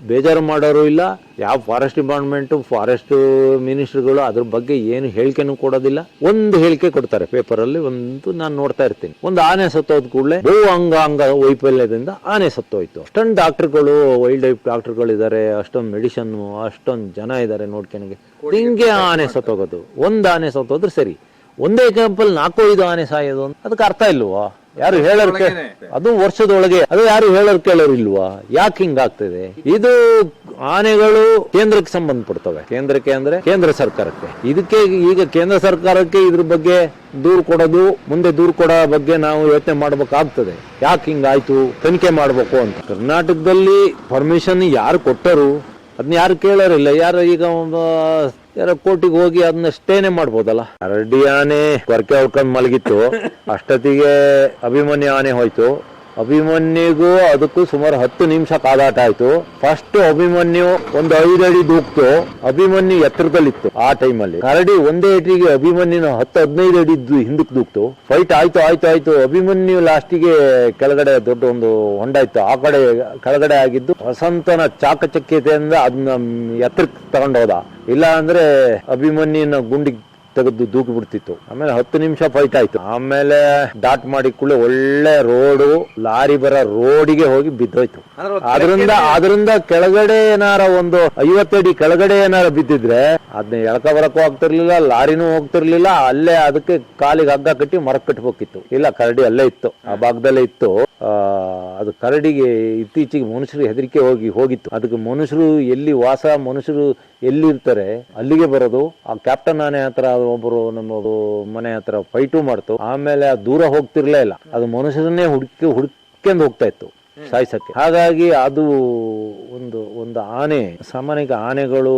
ಬೇಜಾರು ಮಾಡೋರು ಇಲ್ಲ. ಯಾವ ಫಾರೆಸ್ಟ್ ಡಿಪಾರ್ಟ್ಮೆಂಟ್ ಫಾರೆಸ್ಟ್ ಮಿನಿಸ್ಟರ್ಗಳು ಅದ್ರ ಬಗ್ಗೆ ಏನು ಹೇಳಿಕೆನೂ ಕೊಡೋದಿಲ್ಲ. ಒಂದು ಹೇಳಿಕೆ ಕೊಡ್ತಾರೆ ಪೇಪರ್ ಅಲ್ಲಿ ಒಂದು ನಾನು ನೋಡ್ತಾ ಇರ್ತೀನಿ. ಒಂದು ಆನೆ ಸತ್ತೋದ್ ಕೂಡಲೇ ಬಹು ಅಂಗ ಅಂಗ ವೈಫಲ್ಯದಿಂದ ಆನೆ ಸತ್ತೋಯ್ತು. ಅಷ್ಟೊಂದು ಡಾಕ್ಟರ್ಗಳು ವೈಲ್ಡ್ ಲೈಫ್ ಡಾಕ್ಟರ್ಗಳು ಇದ್ದಾರೆ ಅಷ್ಟೊಂದು ಮೆಡಿಸನ್ ಅಷ್ಟೊಂದು ಜನ ಇದ್ದಾರೆ ನೋಡ್ಕೊಳಗೆ ಹಿಂಗೆ ಆನೆ ಸತ್ತೋಗೋದು. ಒಂದು ಆನೆ ಸತ್ತೋದ್ರೆ ಸರಿ. ಒಂದೇ ಕ್ಯಾಂಪಲ್ಲಿ ನಾಲ್ಕು ಐದು ಆನೆ ಸಾಯೋದು ಅಂತ ಅದಕ್ಕೆ ಅರ್ಥ ಇಲ್ವಾ? ಯಾರು ಹೇಳೋರ್ ಅದು ವರ್ಷದೊಳಗೆ ಅದು ಯಾರು ಹೇಳೋರು ಕೇಳೋರು ಇಲ್ವಾ? ಯಾಕೆ ಹಿಂಗಾಗ್ತದೆ? ಇದು ಆನೆಗಳು ಕೇಂದ್ರಕ್ಕೆ ಸಂಬಂಧಪಡ್ತವೆ. ಕೇಂದ್ರಕ್ಕೆ ಅಂದ್ರೆ ಕೇಂದ್ರ ಸರ್ಕಾರಕ್ಕೆ. ಇದಕ್ಕೆ ಈಗ ಕೇಂದ್ರ ಸರ್ಕಾರಕ್ಕೆ ಇದ್ರ ಬಗ್ಗೆ ದೂರು ಕೊಡೋದು ಮುಂದೆ ದೂರು ಕೊಡೋ ಬಗ್ಗೆ ನಾವು ಯೋಚನೆ ಮಾಡ್ಬೇಕಾಗ್ತದೆ. ಯಾಕೆ ಹಿಂಗಾಯ್ತು? ತನಿಖೆ ಮಾಡ್ಬೇಕು ಅಂತ. ಕರ್ನಾಟಕದಲ್ಲಿ ಪರ್ಮಿಷನ್ ಯಾರು ಕೊಟ್ಟರು? ಅದನ್ನ ಯಾರು ಕೇಳೋರಿಲ್ಲ. ಯಾರು ಈಗ ಒಂದು ಯಾರೋ ಕೋರ್ಟಿಗೆ ಹೋಗಿ ಅದನ್ನ ಸ್ಟೇನೆ ಮಾಡ್ಬೋದಲ್ಲ? ಅರಡಿ ಆನೆ ಕೊರಕೆ ಹೊಡ್ಕೊಂಡ್ ಮಲಗಿತ್ತು. ಅಷ್ಟೊತ್ತಿಗೆ ಅಭಿಮನ್ಯು ಆನೆ ಹೋಯ್ತು. ಅಭಿಮನ್ಯುಗೂ ಅದಕ್ಕೂ ಸುಮಾರು ಹತ್ತು ನಿಮಿಷ ಕಾದಾಟ ಆಯ್ತು. ಫಸ್ಟ್ ಅಭಿಮನ್ಯು ಒಂದು ಐದು ಅಡಿ ದೂಕ್ತು. ಅಭಿಮನ್ಯು ಎತ್ತರದಲ್ಲಿತ್ತು ಆ ಟೈಮಲ್ಲಿ ಕರಡಿ ಒಂದೇ ಏಟಿಗೆ ಅಭಿಮನ್ಯುನ ಹತ್ತು ಹದಿನೈದು ಅಡಿ ಹಿಂದಕ್ಕೆ ದೂಕ್ತು. ಫೈಟ್ ಆಯ್ತು ಆಯ್ತು ಆಯ್ತು. ಅಭಿಮನ್ಯು ಲಾಸ್ಟಿಗೆ ಕೆಳಗಡೆ ದೊಡ್ಡ ಒಂದು ಹೊಂಡ ಇತ್ತು. ಆ ಕಡೆ ಕೆಳಗಡೆ ಆಗಿದ್ದು ವಸಂತನ ಚಾಕಚಕ್ಯತೆಯಿಂದ ಅದನ್ನ ಎತ್ತರಕ್ಕೆ ತಗೊಂಡೋದ. ಇಲ್ಲ ಅಂದ್ರೆ ಅಭಿಮನ್ಯನ ಗುಂಡಿಗೆ ತೆಗೆದು ದೂಕಿ ಬಿಡ್ತಿತ್ತು. ಆಮೇಲೆ ಹತ್ತು ನಿಮಿಷ ಫೈಟ್ ಆಯ್ತು. ಆಮೇಲೆ ಡಾಟ್ ಮಾಡಿ ಕೂಡಲೇ ಒಳ್ಳೆ ರೋಡು ಲಾರಿ ಬರೋ ರೋಡಿಗೆ ಹೋಗಿ ಬಿದ್ದೋಯ್ತು. ಅದರಿಂದ ಅದರಿಂದ ಕೆಳಗಡೆ ಏನಾರ ಒಂದು ಐವತ್ತಡಿ ಕೆಳಗಡೆ ಏನಾರ ಬಿದ್ದಿದ್ರೆ ಅದನ್ನ ಎಳ್ಕ ಬರಕ್ಕೂ ಆಗ್ತಿರ್ಲಿಲ್ಲ ಲಾರಿನೂ ಹೋಗ್ತಿರ್ಲಿಲ್ಲ ಅಲ್ಲೇ ಅದಕ್ಕೆ ಕಾಲಿಗೆ ಹಗ್ಗ ಕಟ್ಟಿ ಮರ ಕಟ್ಬೇಕಿತ್ತು ಇಲ್ಲ ಕರಡಿ ಅಲ್ಲೇ ಇತ್ತು. ಆ ಭಾಗದಲ್ಲೇ ಇತ್ತು. ಆ, ಅದು ಕರಡಿಗೆ ಇತ್ತೀಚೆಗೆ ಮನುಷ್ಯರು ಹೆದರಿಕೆ ಹೋಗಿ ಹೋಗಿತ್ತು. ಅದಕ್ಕೆ ಮನುಷ್ಯರು ಎಲ್ಲಿ ವಾಸ ಮನುಷ್ಯರು ಎಲ್ಲಿ ಇರ್ತಾರೆ ಅಲ್ಲಿಗೆ ಬರೋದು. ಆ ಕ್ಯಾಪ್ಟನ್ ಆನೆ ಹತ್ರ ಒಬ್ಬರು ನಮ್ಮ ಮನೆ ಹತ್ರ ಫೈಟು ಮಾಡ್ತು. ಆಮೇಲೆ ಆ ದೂರ ಹೋಗ್ತಿರ್ಲೇ ಇಲ್ಲ. ಅದು ಮನುಷ್ಯರನ್ನೇ ಹುಡುಕಿ ಹುಡ್ಕೊಂಡು ಹೋಗ್ತಾ ಇತ್ತು ಸಾಯಿಸಕ್ಕೆ. ಹಾಗಾಗಿ ಅದು ಒಂದು ಒಂದು ಆನೆ ಸಾಮಾನ್ಯ ಆನೆಗಳು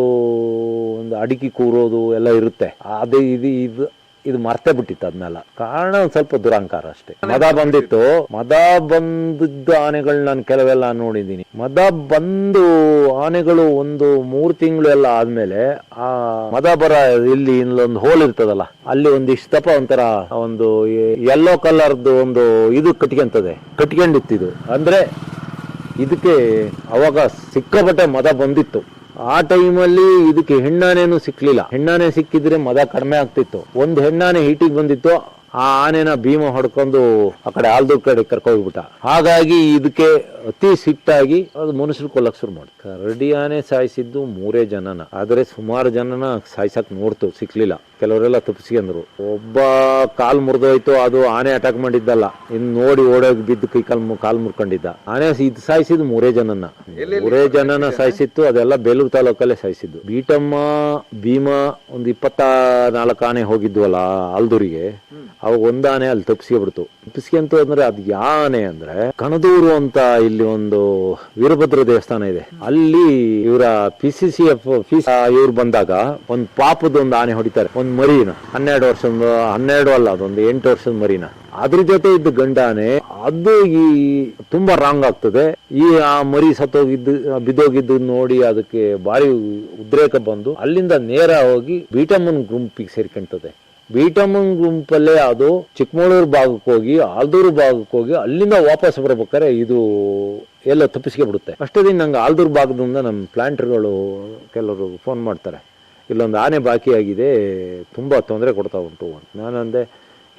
ಒಂದು ಅಡಿಕೆ ಕೂರೋದು ಎಲ್ಲ ಇರುತ್ತೆ. ಅದೇ ಇದು ಇದು ಇದು ಮರ್ತೆ ಬಿಟ್ಟಿತ್ತು ಅದ್ಮೇಲೆ ಕಾರಣ ಒಂದ್ ಸ್ವಲ್ಪ ದುರಂಕಾರ ಅಷ್ಟೇ. ಮದ ಬಂದಿತ್ತು. ಮದ ಬಂದಿದ್ದ ಆನೆಗಳು ನಾನು ಕೆಲವೆಲ್ಲ ನೋಡಿದ್ದೀನಿ. ಮದ ಬಂದು ಆನೆಗಳು ಒಂದು ಮೂರು ತಿಂಗಳು ಎಲ್ಲ ಆದ್ಮೇಲೆ ಆ ಮದ ಬರ ಇಲ್ಲಿ ಇಲ್ಲೊಂದು ಹೋಲ್ ಇರ್ತದಲ್ಲ, ಅಲ್ಲಿ ಒಂದು ಇಷ್ಟಪ ಒಂಥರ ಒಂದು ಯೆಲ್ಲೋ ಕಲರ್ದು ಒಂದು ಇದು ಕಟ್ಕೊಂತದೆ ಕಟ್ಕೊಂಡಿತ್ತಿದು ಅಂದ್ರೆ ಇದಕ್ಕೆ ಅವಾಗ ಸಿಕ್ಕಾಪಟ್ಟೆ ಮದ ಬಂದಿತ್ತು. ಆ ಟೈಮಲ್ಲಿ ಇದಕ್ಕೆ ಹೆಣ್ಣಾನೇನು ಸಿಕ್ಲಿಲ್ಲ. ಹೆಣ್ಣಾನೆ ಸಿಕ್ಕಿದ್ರೆ ಮದ ಕಡಿಮೆ ಆಗ್ತಿತ್ತು. ಒಂದು ಹೆಣ್ಣಾನೆ ಹೀಟಿಗೆ ಬಂದಿತ್ತು ಆ ಆನೆನ ಭೀಮ ಹೊಡ್ಕೊಂಡು ಆ ಕಡೆ ಆಲ್ದು ಕಡೆ ಕರ್ಕೋಗ್ಬಿಟ್ಟ ಹಾಗಾಗಿ ಇದಕ್ಕೆ ಅತಿ ಸಿಟ್ಟಾಗಿ ಅದು ಮನುಷ್ಯರು ಕೊಲ್ಲಕ್ಕೆ ಶುರು ಮಾಡಿ ಕರಡಿ ಆನೆ ಸಾಯಿಸಿದ್ದು ಮೂರೇ ಜನನ. ಆದರೆ ಸುಮಾರು ಜನನ ಸಾಯ್ಸಕ್ ನೋಡ್ತು ಸಿಕ್ಲಿಲ್ಲ. ಕೆಲವರೆಲ್ಲ ತಪ್ಪಿಸ್ಕೊಂಡ್ರು. ಒಬ್ಬ ಕಾಲ್ ಮುರಿದೋಯ್ತು ಅದು ಆನೆ ಅಟ್ಯಾಕ್ ಮಾಡಿದ್ದಲ್ಲ. ಇನ್ ನೋಡಿ ಓಡೋಗಿ ಬಿದ್ದು ಕೈ ಕಾಲ್ ಕಾಲ್ ಮುರ್ಕೊಂಡಿದ್ದ. ಆನೆ ಇದು ಸಾಯಿಸಿದ್ದು ಮೂರೇ ಜನನ. ಮೂರೇ ಜನನ ಸಾಯಿಸಿತ್ತು ಅದೆಲ್ಲ ಬೇಲೂರು ತಾಲೂಕಲ್ಲೇ ಸಾಯಿಸಿದ್ದು. ಬೀಟಮ್ಮ ಭೀಮ ಒಂದು ಇಪ್ಪತ್ತ ನಾಲ್ಕು ಆನೆ ಹೋಗಿದ್ವಲ್ಲ ಆಲ್ದೂರಿಗೆ. ಅವಾಗ ಒಂದಾನೆ ಅಲ್ಲಿ ತಪ್ಪಿಸ್ಕೊಬಿಡ್ತು ತಪ್ಪಿಸ್ಕೊಂತು ಅಂದ್ರೆ ಅದು ಯಾನೆ ಅಂದ್ರೆ ಕಣದೂರು ಅಂತ ಇಲ್ಲಿ ಒಂದು ವೀರಭದ್ರ ದೇವಸ್ಥಾನ ಇದೆ. ಅಲ್ಲಿ ಇವರ ಪಿ ಸಿ ಸಿ ಎಫ್ ಇವ್ರು ಬಂದಾಗ ಒಂದ್ ಪಾಪದ ಒಂದು ಆನೆ ಹೊಡಿತಾರೆ, ಒಂದ್ ಮರಿನ. ಹನ್ನೆರಡು ವರ್ಷದ, ಹನ್ನೆರಡು ಅಲ್ಲ, ಅದೊಂದು ಎಂಟು ವರ್ಷದ ಮರಿನ. ಅದ್ರ ಜೊತೆ ಇದ್ದ ಗಂಡಾನೆ ಅದು ಈ ತುಂಬಾ ರಾಂಗ್ ಆಗ್ತದೆ. ಈ ಆ ಮರಿ ಸತ್ತೋಗಿದ್ದು, ಬಿದ್ದೋಗಿದ್ದು ನೋಡಿ ಅದಕ್ಕೆ ಭಾರಿ ಉದ್ರೇಕ ಬಂದು ಅಲ್ಲಿಂದ ನೇರ ಹೋಗಿ ಬೀಟಮ್ಮನ್ ಗುಂಪಿಗೆ ಸೇರ್ಕೊಂತದೆ. ಬೀಟಮ್ಮನ್ ಗುಂಪಲ್ಲೇ ಅದು ಚಿಕ್ಕಮಗಳೂರು ಭಾಗಕ್ಕೆ ಹೋಗಿ, ಆಲ್ದೂರು ಭಾಗಕ್ಕೆ ಹೋಗಿ ಅಲ್ಲಿಂದ ವಾಪಸ್ ಬರ್ಬೇಕಾದ್ರೆ ಇದು ಎಲ್ಲ ತಪ್ಪಿಸ್ಕೆ ಬಿಡುತ್ತೆ. ಅಷ್ಟೇ ದಿನ ನಂಗೆ ಆಲ್ದೂರು ಭಾಗದಿಂದ ನಮ್ಮ ಪ್ಲಾಂಟರ್ಗಳು ಕೆಲವರು ಫೋನ್ ಮಾಡ್ತಾರೆ. ಇಲ್ಲೊಂದು ಆನೆ ಬಾಕಿಯಾಗಿದೆ, ತುಂಬ ತೊಂದರೆ ಕೊಡ್ತಾ ಉಂಟು ಅಂತ. ನಾನಂದೆ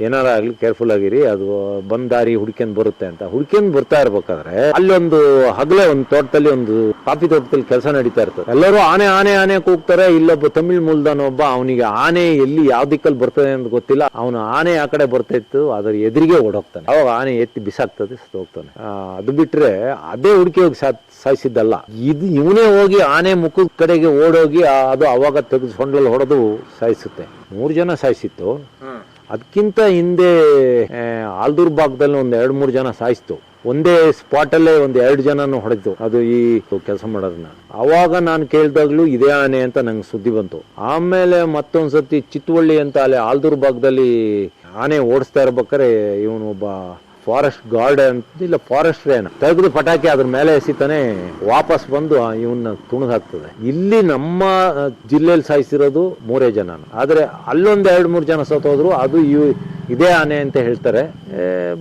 ಏನಾರ ಆಗ್ಲಿ ಕೇರ್ಫುಲ್ ಆಗಿರಿ, ಅದು ಬಂದ್ ದಾರಿ ಹುಡ್ಕೊಂಡ್ ಬರುತ್ತೆ ಅಂತ. ಹುಡ್ಕೊಂಡ್ ಬರ್ತಾ ಇರ್ಬೇಕಾದ್ರೆ, ಅಲ್ಲೊಂದು ಹಗಲೇ, ಒಂದು ತೋಟದಲ್ಲಿ ಒಂದು ಕಾಫಿ ತೋಟದಲ್ಲಿ ಕೆಲಸ ನಡೀತಾ ಇರ್ತದೆ. ಎಲ್ಲರೂ ಆನೆ ಆನೆ ಆನೆ ಕೂಗ್ತಾರೆ, ಇಲ್ಲೊಬ್ಬ ತಮಿಳ್ ಮೂಲದನೊಬ್ಬ ಅವನಿಗೆ ಆನೆ ಎಲ್ಲಿ ಯಾವ ದಿಕ್ಕಲ್ಲಿ ಬರ್ತದೆ ಅಂತ ಗೊತ್ತಿಲ್ಲ. ಅವನು ಆನೆ ಆ ಕಡೆ ಬರ್ತಾಯಿತ್ತು ಅದರ ಎದುರಿಗೆ ಓಡೋಗ್ತಾನೆ. ಅವಾಗ ಆನೆ ಎತ್ತಿ ಬಿಸಾಕ್ತದೆ ಹೋಗ್ತಾನೆ. ಅದು ಬಿಟ್ರೆ ಅದೇ ಹುಡುಕಿ ಹೋಗಿ ಸಾಯಿಸಿದ್ದಲ್ಲ. ಇದು ಇವನೇ ಹೋಗಿ ಆನೆ ಮುಖದ ಕಡೆಗೆ ಓಡೋಗಿ, ಅದು ಅವಾಗ ತೆಗೆದು ಸೊಂಡಲ್ಲಿ ಹೊಡೆದು ಸಾಯಿಸುತ್ತೆ. ಮೂರು ಜನ ಸಾಯಿಸಿತ್ತು. ಅದಕ್ಕಿಂತ ಹಿಂದೆ ಆಲ್ದೂರ್ ಭಾಗದಲ್ಲಿ ಒಂದ್ ಎರಡ್ ಮೂರು ಜನ ಸಾಯಿಸ್ತು. ಒಂದೇ ಸ್ಪಾಟ್ ಅಲ್ಲೇ ಒಂದ್ ಎರಡು ಜನನು ಹೊಡೆದು, ಅದು ಈ ಕೆಲಸ ಮಾಡೋದನ್ನ. ಅವಾಗ ನಾನು ಕೇಳಿದಾಗ್ಲೂ ಇದೇ ಆನೆ ಅಂತ ನಂಗೆ ಸುದ್ದಿ ಬಂತು. ಆಮೇಲೆ ಮತ್ತೊಂದ್ಸತಿ ಚಿತ್ತವಳ್ಳಿ ಅಂತ ಅಲ್ಲಿ ಆಲ್ದೂರ್ ಭಾಗದಲ್ಲಿ ಆನೆ ಓಡಿಸ್ತಾ ಇರ್ಬೇಕಾರೆ ಇವನು ಒಬ್ಬ ಫಾರೆಸ್ಟ್ ಗಾರ್ಡ್ ಅಂತ, ಇಲ್ಲ ಫಾರೆಸ್ಟ್ ಏನ ತೆಗೆದು ಪಟಾಕಿ ಅದ್ರ ಮೇಲೆ ಎಸಿತಾನೆ ವಾಪಸ್ ಬಂದು ಇವನ್ನ ತುಣಿದು ಹಾಕ್ತದೆ. ಇಲ್ಲಿ ನಮ್ಮ ಜಿಲ್ಲೆಯಲ್ಲಿ ಸಾಯಿಸಿರೋದು ಮೂರೇ ಜನ ಆದ್ರೆ ಅಲ್ಲೊಂದು ಎರಡು ಮೂರು ಜನ ಸತ್ತೋದ್ರು, ಅದು ಇವ್- ಇದೇ ಆನೆ ಅಂತ ಹೇಳ್ತಾರೆ.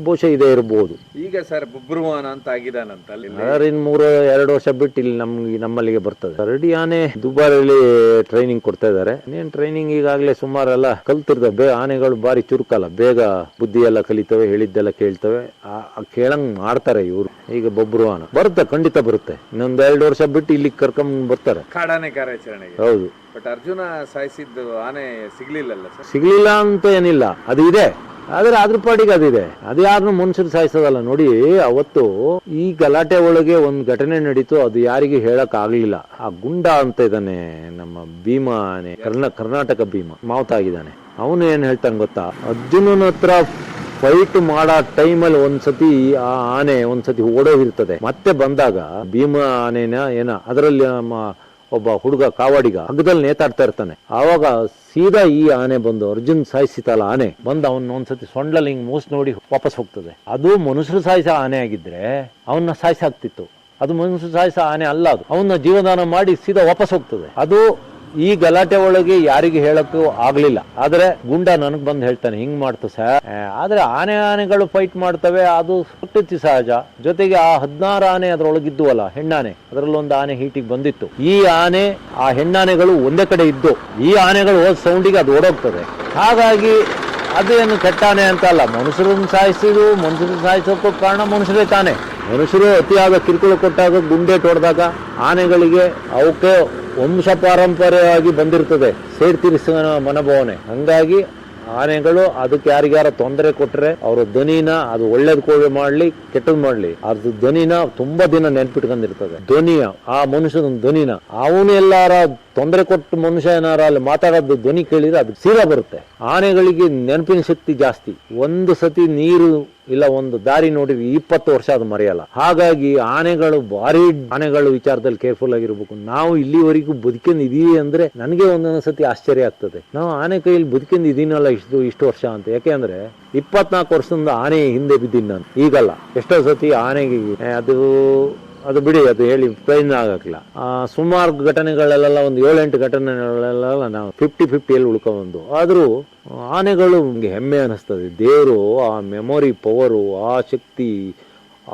ಬಹುಶಃ ಇದೇ ಇರಬಹುದು ಈಗ ಸರ್ ಬುಬ್ರುವಾನ ಅಂತ ಆಗಿದಾನಂತ ಆದ್ರೆ ಮೂರು ಎರಡು ವರ್ಷ ಬಿಟ್ಟು ಇಲ್ಲಿ ನಮ್ಗೆ ನಮ್ಮಲ್ಲಿಗೆ ಬರ್ತದೆ. ಕರಡಿ ಆನೆ ದುಬಾರಿಯಲ್ಲಿ ಟ್ರೈನಿಂಗ್ ಕೊಡ್ತಾ ಇದ್ದಾರೆ. ಏನ್ ಟ್ರೈನಿಂಗ್ ಈಗಾಗಲೇ ಸುಮಾರೆಲ್ಲ ಕಲ್ತಿರ್ತವೆ. ಬೇ ಆನೆಗಳು ಬಾರಿ ಚುರುಕಲ್ಲ. ಬೇಗ ಬುದ್ಧಿ ಎಲ್ಲ ಕಲಿತವೆ ಹೇಳಿದ್ದೆಲ್ಲ ಕೇಳ್ತವೆ. ಕೇಳಂಗ್ ಮಾಡ್ತಾರೆ ಇವರು. ಈಗ ಬೊಬ್ರುವಾನ. ಬರುತ್ತೆ ಖಂಡಿತ ಬರುತ್ತೆ. ಇನ್ನೊಂದ್ ಎರಡು ವರ್ಷ ಬಿಟ್ಟು ಇಲ್ಲಿ ಕರ್ಕೊಂಡ್ ಬರ್ತಾರೆ. ಕಾಡಾನೆ ಕಾರ್ಯಾಚರಣೆ ಹೌದು. ಬಟ್ ಅರ್ಜುನ ಸಾಯಿಸಿದ್ದು ಆನೆ ಸಿಗ್ಲಿಲ್ಲಲ್ಲ ಸರ್? ಸಿಗ್ಲಿಲ್ಲ ಅಂತ ಏನಿಲ್ಲ. ಅದು ಇದೆ. ಆದ್ರೆ ಅದ್ರ ಪಾಟಿಗೆ ಅದಿದೆ ಅದು ಯಾರನ್ನು ಮನುಷ್ಯರು ಸಾಯಿಸೋದಲ್ಲ. ನೋಡಿ, ಅವತ್ತು ಈ ಗಲಾಟೆ ಒಳಗೆ ಒಂದ್ ಘಟನೆ ನಡೀತು. ಅದು ಯಾರಿಗೂ ಹೇಳಕ್ ಆಗ್ಲಿಲ್ಲ ಆ ಗುಂಡ ಅಂತ ಇದ್ದಾನೆ ನಮ್ಮ ಭೀಮಾ ಆನೆ. ಕರ್ನಾ, ಕರ್ನಾಟಕ ಭೀಮಾ. ಮಾವುತ ಆಗಿದ್ದಾನೆ ಅವನು ಏನ್ ಹೇಳ್ತಾನೆ ಗೊತ್ತಾ? ಅರ್ಜುನನ ಹತ್ರ ಫೈಟ್ ಮಾಡೋ ಟೈಮಲ್ಲಿ ಒಂದ್ಸತಿ ಆ ಆನೆ ಒಂದ್ಸತಿ ಓಡೋಗಿರ್ತದೆ. ಮತ್ತೆ ಬಂದಾಗ ಭೀಮಾ ಆನೆನ ಏನ, ಅದರಲ್ಲಿ ನಮ್ಮ ಒಬ್ಬ ಹುಡುಗ ಕಾವಾಡಿಗ ಹಗ್ಗದಲ್ಲಿ ನೇತಾಡ್ತಾ ಇರ್ತಾನೆ. ಆವಾಗ ಸೀದಾ ಈ ಆನೆ ಬಂದು ಅರ್ಜುನ್ ಸಾಯಿಸಿತಲ್ಲ ಆನೆ, ಬಂದು ಅವನ್ನ ಒಂದ್ಸತಿ ಸೊಂಡಲ್ಲಿ ಹಿಂಗೆ ಮೂಸ್ ನೋಡಿ ವಾಪಸ್ ಹೋಗ್ತದೆ. ಅದು ಮನುಷ್ಯರು ಸಾಯಿಸ ಆನೆ ಆಗಿದ್ರೆ ಅವನ್ನ ಸಾಯಿಸಾಗ್ತಿತ್ತು. ಅದು ಮನುಷ್ಯರು ಸಾಯಿಸ ಆನೆ ಅಲ್ಲ ಅದು. ಅವನ್ನ ಜೀವದಾನ ಮಾಡಿ ಸೀದಾ ವಾಪಸ್ ಹೋಗ್ತದೆ. ಅದು ಈ ಗಲಾಟೆ ಒಳಗೆ ಯಾರಿಗೆ ಹೇಳಕ್ಕೂ ಆಗ್ಲಿಲ್ಲ. ಆದ್ರೆ ಗುಂಡ ನನಗ್ ಬಂದು ಹೇಳ್ತಾನೆ, ಹಿಂಗ್ ಮಾಡ್ತು ಸರ್ ಆದ್ರೆ ಆನೆ ಆನೆಗಳು ಫೈಟ್ ಮಾಡ್ತವೆ, ಅದು ಪ್ರಕೃತಿ ಸಹಜ. ಜೊತೆಗೆ ಆ ಹದಿನಾರು ಆನೆ ಅದ್ರೊಳಗಿದ್ವಲ್ಲ ಹೆಣ್ಣಾನೆ, ಅದರಲ್ಲೊಂದು ಆನೆ ಹೀಟಿಗೆ ಬಂದಿತ್ತು. ಈ ಆನೆ, ಆ ಹೆಣ್ಣಾನೆಗಳು ಒಂದೇ ಕಡೆ ಇದ್ದು, ಈ ಆನೆಗಳು ಹೋದ ಸೌಂಡಿಗೆ ಅದು ಓಡೋಗ್ತದೆ. ಹಾಗಾಗಿ ಅದೇನು ಕೆಟ್ಟಾನೆ ಅಂತ ಅಲ್ಲ, ಮನುಷ್ಯರನ್ನು ಸಾಯಿಸಿದ್ರು ಮನುಷ್ಯರನ್ನು ಸಾಯಿಸೋಕ್ಕೂ ಕಾರಣ ಮನುಷ್ಯರೇ ತಾನೆ. ಮನುಷ್ಯರು ಅತಿಯಾದ ಕಿರುಕುಳ ಕೊಟ್ಟಾಗ ಗುಂಡೆ ಹೊಡೆದಾಗ ಆನೆಗಳಿಗೆ ಅವಕ್ಕೆ ವಂಶ ಪಾರಂಪರ್ಯವಾಗಿ ಬಂದಿರ್ತದೆ. ಸೇಡ್ ತೀರಿಸುವ ಮನೋಭಾವನೆ. ಹಂಗಾಗಿ ಆನೆಗಳು ಅದಕ್ಕೆ ಯಾರಿಗಾರ ತೊಂದರೆ ಕೊಟ್ಟರೆ ಅವರ ಧ್ವನಿನ ಅದು ಒಳ್ಳೇದು ಕೋವೆ ಮಾಡ್ಲಿ, ಕೆಟ್ಟದ್ ಮಾಡ್ಲಿ. ಅದ್ರ ಧ್ವನಿನ ತುಂಬಾ ದಿನ ನೆನ್ಪಿಟ್ಕೊಂಡಿರ್ತದೆ. ಧ್ವನಿಯ, ಆ ಮನುಷ್ಯನ ಧ್ವನಿನ. ಅವನು ಎಲ್ಲಾರ ತೊಂದರೆ ಕೊಟ್ಟು ಮನುಷ್ಯ ಏನಾರ ಅಲ್ಲಿ ಮಾತಾಡೋದು ಧ್ವನಿ ಕೇಳಿದ್ರೆ ಅದು ಸೀದಾ ಬರುತ್ತೆ. ಆನೆಗಳಿಗೆ ನೆನಪಿನ ಶಕ್ತಿ ಜಾಸ್ತಿ. ಒಂದು ಸತಿ ನೀರು ಇಲ್ಲ ಒಂದು ದಾರಿ ನೋಡಿದ್ರೆ ಇಪ್ಪತ್ತು ವರ್ಷ ಅದು ಮರೆಯಲ್ಲ. ಹಾಗಾಗಿ ಆನೆಗಳು ಭಾರಿ ಆನೆಗಳು ವಿಚಾರದಲ್ಲಿ ಕೇರ್ಫುಲ್ ಆಗಿರ್ಬೇಕು. ನಾವು ಇಲ್ಲಿವರೆಗೂ ಬದುಕಿಂದ ಇದೀವಿ ಅಂದ್ರೆ ನನಗೆ ಒಂದೊಂದು ಸತಿ ಆಶ್ಚರ್ಯ ಆಗ್ತದೆ. ನಾವು ಆನೆ ಕೈಯಲ್ಲಿ ಬದುಕಿಂದ ಇದೀನಲ್ಲ ಇಷ್ಟು ಇಷ್ಟು ವರ್ಷ ಅಂತ. ಯಾಕೆಂದ್ರೆ ಇಪ್ಪತ್ನಾಲ್ಕು ವರ್ಷದಿಂದ ಆನೆ ಹಿಂದೆ ಬಿದ್ದೀನಿ ನಾನು. ಈಗಲ್ಲ. ಎಷ್ಟೋ ಸತಿ ಆನೆಗೆ ಅದು ಅದು ಬಿಡಿ, ಅದು ಹೇಳಿ ಪ್ಲೈನ್ ಆಗಕ್ಕಿಲ್ಲ. ಸುಮಾರು ಘಟನೆಗಳಲ್ಲೆಲ್ಲ ಒಂದು ಏಳೆಂಟು ಘಟನೆಗಳಲ್ಲೆಲ್ಲ ನಾವು ಫಿಫ್ಟಿ ಫಿಫ್ಟಿಯಲ್ಲಿ ಉಳ್ಕೊಬಂದು ಆದರೂ, ಆನೆಗಳು ನಮಗೆ ಹೆಮ್ಮೆ ಅನಿಸ್ತದೆ. ದೇವರು, ಆ ಮೆಮೊರಿ ಪವರು ಆ ಶಕ್ತಿ,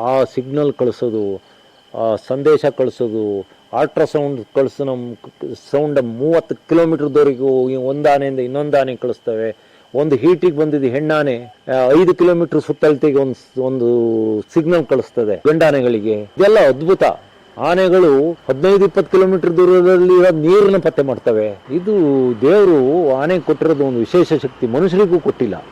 ಆ ಸಿಗ್ನಲ್ ಕಳಿಸೋದು, ಆ ಸಂದೇಶ ಕಳಿಸೋದು ಅಲ್ಟ್ರಾಸೌಂಡ್ ಕಳಿಸೋ ನಮ್ಮ ಸೌಂಡ್ ಮೂವತ್ತು ಕಿಲೋಮೀಟರ್ದವರೆಗೂ ಒಂದು ಆನೆಯಿಂದ ಇನ್ನೊಂದು ಆನೆ ಕಳಿಸ್ತವೆ. ಒಂದು ಹೀಟಿಗೆ ಬಂದಿದ್ದು ಹೆಣ್ಣಾನೆ ಐದು ಕಿಲೋಮೀಟರ್ ಸುತ್ತಳತೆಗೆ ಒಂದು ಒಂದು ಸಿಗ್ನಲ್ ಕಳಿಸ್ತದೆ ಗಂಡಾನೆಗಳಿಗೆ. ಇದೆಲ್ಲ ಅದ್ಭುತ. ಆನೆಗಳು ಹದಿನೈದು, ಇಪ್ಪತ್ತು ಕಿಲೋಮೀಟರ್ ದೂರದಲ್ಲಿ ನೀರನ್ನ ಪತ್ತೆ ಮಾಡ್ತವೆ. ಇದು ದೇವರು ಆನೆ ಕೊಟ್ಟಿರೋದು ಒಂದು ವಿಶೇಷ ಶಕ್ತಿ. ಮನುಷ್ಯರಿಗೂ ಕೊಟ್ಟಿಲ್ಲ.